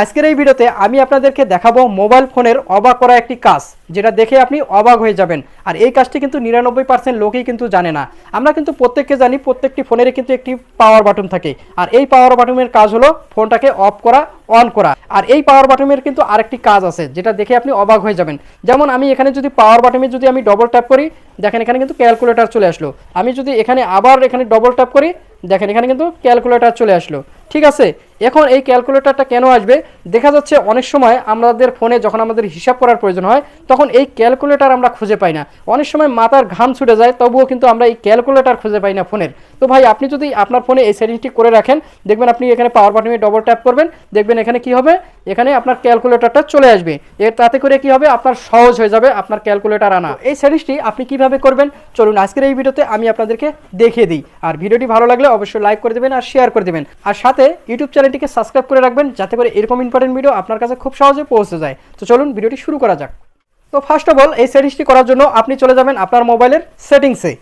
আজকের এই ভিডিওতে আমি আপনাদেরকে দেখাবো মোবাইল ফোনের অবাক করা একটি কাজ, যেটা দেখে আপনি অবাক হয়ে যাবেন। আর এই কাজটি কিন্তু নিরানব্বই পার্সেন্ট লোকেই কিন্তু জানে না। আমরা কিন্তু প্রত্যেককে জানি, প্রত্যেকটি ফোনেরই কিন্তু একটি পাওয়ার বাটন থাকে। আর এই পাওয়ার বাটনের কাজ হলো ফোনটাকে অফ করা অন করা। আর এই পাওয়ার বাটনের কিন্তু আরেকটি কাজ আছে, যেটা দেখে আপনি অবাক হয়ে যাবেন। যেমন আমি এখানে যদি পাওয়ার বাটনে যদি আমি ডবল ট্যাপ করি, দেখেন এখানে কিন্তু ক্যালকুলেটর চলে আসলো। আমি যদি এখানে আবার এখানে ডবল ট্যাপ করি, দেখেন এখানে কিন্তু ক্যালকুলেটার চলে আসলো। ঠিক আছে? এখন এই ক্যালকুলেটরটা কেন আসবে? দেখা যাচ্ছে অনেক সময় আমাদের ফোনে যখন আমাদের হিসাব করার প্রয়োজন হয়, তখন এই ক্যালকুলেটর আমরা খুঁজে পাই না। অনেক সময় মাথার ঘাম ছুটে যায়, তবুও কিন্তু আমরা এই ক্যালকুলেটর খুঁজে পাই না ফোনের। তো ভাই, আপনি যদি আপনার ফোনে এই সেটিংটি করে রাখেন, দেখবেন আপনি এখানে পাওয়ার বাটনে ডবল ট্যাপ করবেন, দেখবেন এখানে কি হবে? এখানে আপনার ক্যালকুলেটরটা চলে আসবে। এর তাতে করে কি হবে? আপনার সহজ হয়ে যাবে আপনার ক্যালকুলেটর আনা। এই সেটিংসটি আপনি কীভাবে করবেন? চলুন আজকের এই ভিডিওতে আমি আপনাদেরকে দেখিয়ে দিই। আর ভিডিওটি ভালো লাগলে অবশ্যই লাইক করে দেবেন আর শেয়ার করে দেবেন। আর সাথে ইউটিউব চ্যানেলটিকে সাবস্ক্রাইব করে রাখবেন, যাতে করে এরকম ইম্পর্টেন্ট ভিডিও আপনার কাছে খুব সহজে পৌঁছে যায়। তো চলুন ভিডিওটি শুরু করা যাক। তো ফার্স্ট অফ অল এই সেটিংসটি করার জন্য আপনি চলে যাবেন আপনার মোবাইলের সেটিংসে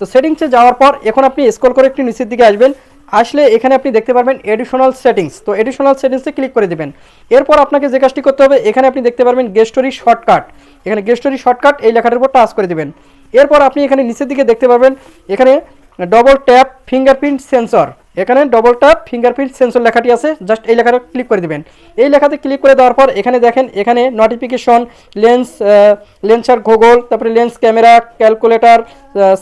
তো সেটিংসে যাওয়ার পর এখন আপনি স্ক্রল করে একটু নিচের দিকে আসবেন। আসলে এখানে আপনি দেখতে পারবেন এডিশনাল সেটিংস তো এডিশনাল সেটিংসে ক্লিক করে দেবেন। এরপর আপনাকে যে কাজটি করতে হবে, এখানে আপনি দেখতে পারবেন গেস্টরি শর্টকাট এখানে গেস্টরি শর্টকাট এই লেখাটার উপর টাচ করে দেবেন। এরপর আপনি এখানে নিচের দিকে দেখতে পারবেন, এখানে ডবল ট্যাপ ফিঙ্গারপ্রিন্ট সেন্সর এখানে ডবল ট্যাপ ফিঙ্গারপ্রিন্ট সেন্সর লেখাটি আছে জাস্ট এই লেখাটা ক্লিক করে দিবেন। এই লেখাতে ক্লিক করে দেওয়ার পর এখানে দেখেন, এখানে নোটিফিকেশন লেন্স লেন্সার গুগল তারপরে lens camera calculator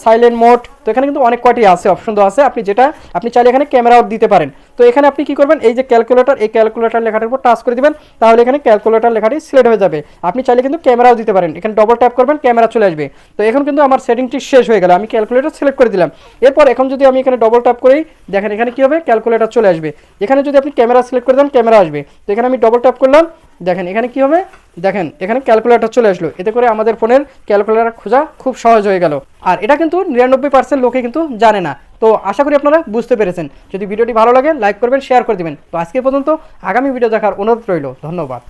silent mode তো এখানে কিন্তু অনেক কয়টি আছে অপশন তো আছে। আপনি যেটা, আপনি চাইলে এখানে ক্যামেরাও দিতে পারেন। তো এখানে আপনি কি করবেন? এই যে ক্যালকুলেটর এই ক্যালকুলেটর লেখাটার উপর টাচ করে দিবেন, তাহলে এখানে ক্যালকুলেটর লেখাটি সিলেক্ট হয়ে যাবে। আপনি চাইলে কিন্তু ক্যামেরাও দিতে পারেন। এখানে ডবল ট্যাপ করবেন ক্যামেরা চলে আসবে। তো এখন কিন্তু আমার সেটিংটি শেষ হয়ে গেল। আমি ক্যালকুলেটর সিলেক্ট করে দিলাম। এরপর এখন যদি আমি এখানে ডবল ট্যাপ করি, দেখেন এখানে কী হবে? ক্যালকুলেটর চলে আসবে। এখানে যদি আপনি ক্যামেরা সিলেক্ট করে দেন ক্যামেরা আসবে। তো এখানে আমি ডবল ট্যাপ করলাম। দেখেন এখানে কি হবে? দেখেন, এখানে ক্যালকুলেটর চলে আসলো। এতে করে আমাদের ফোনের ক্যালকুলেটর খোঁজা খুব সহজ হয়ে গেল। আর এটা কিন্তু নিরানব্বই পার্সেন্ট লোকে কিন্তু জানে না। তো আশা করি আপনারা বুঝতে পেরেছেন। যদি ভিডিওটি ভালো লাগে লাইক করবেন শেয়ার করে দেবেন। তো আজকে পর্যন্ত আগামী ভিডিও দেখার অনুরোধ রইল। ধন্যবাদ।